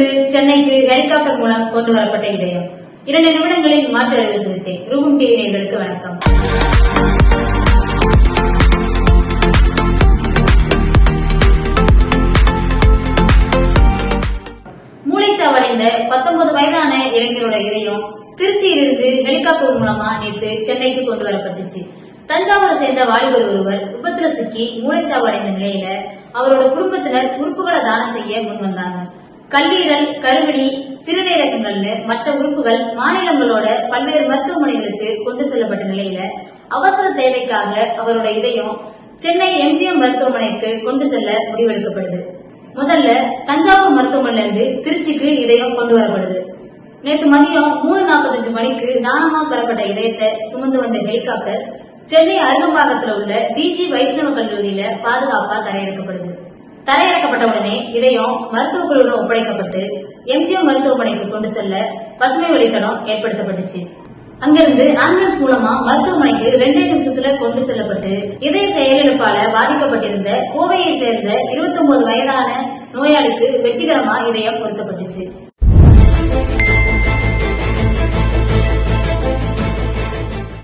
இருந்து சென்னைக்கு ஹெலிகாப்டர் மூலம் கொண்டு வரப்பட்ட இதயம். இரண்டு நிமிடங்களில் மாற்று அறுவை சிகிச்சை. ரூபம் டிவி நேயர்களுக்கு வணக்கம். மூளைச்சாவடைந்த பத்தொன்பது வயதான இளைஞரோட இதயம் திருச்சியிலிருந்து ஹெலிகாப்டர் மூலமா நேற்று சென்னைக்கு கொண்டு வரப்பட்டுச்சு. தஞ்சாவூரை சேர்ந்த வாலிபர் ஒருவர் விபத்துல சிக்கி மூளைச்சாவடைந்த நிலையில அவரோட குடும்பத்தினர் உறுப்புகளை தானம் செய்ய முன் வந்தாங்க கல்லீரல் கருவிழி சிறுநீரகங்கள்னு மற்ற உறுப்புகள் மாநிலங்களோட பல்வேறு மருத்துவமனைகளுக்கு கொண்டு செல்லப்பட்ட நிலையில அவசர தேவைக்காக அவரோட இதயம் சென்னை எம்ஜிஎம் மருத்துவமனைக்கு கொண்டு செல்ல முடிவெடுக்கப்படுது. முதல்ல தஞ்சாவூர் மருத்துவமனையில இருந்து திருச்சிக்கு இதயம் கொண்டு வரப்படுது. நேற்று மதியம் மூணு நாற்பத்தஞ்சு மணிக்கு தானமா பெறப்பட்ட இதயத்தை சுமந்து வந்த ஹெலிகாப்டர் சென்னை அருகம்பாக்கத்துல உள்ள டிஜி வைஷ்ணவ கல்லூரியில பாதுகாப்பா தரையிறக்கப்படுது. தரையிறக்கப்பட்ட உடனே இதயம் மருத்துவ குழுவிடம் ஒப்படைக்கப்பட்டு எம்ஜிஎம் மருத்துவமனைக்கு கொண்டு செல்ல பசுமை வழித்தடம் ஏற்படுத்தப்பட்டுச்சு. அங்கிருந்து ஆம்புலன்ஸ் மூலமா மருத்துவமனைக்கு ரெண்டே நிமிஷத்துல கொண்டு செல்லப்பட்டு இதய செயலிழப்பால பாதிக்கப்பட்டிருந்த கோவையை சேர்ந்த 29 வயதான நோயாளிக்கு வெற்றிகரமா இதயம் பொருத்தப்பட்டுச்சு.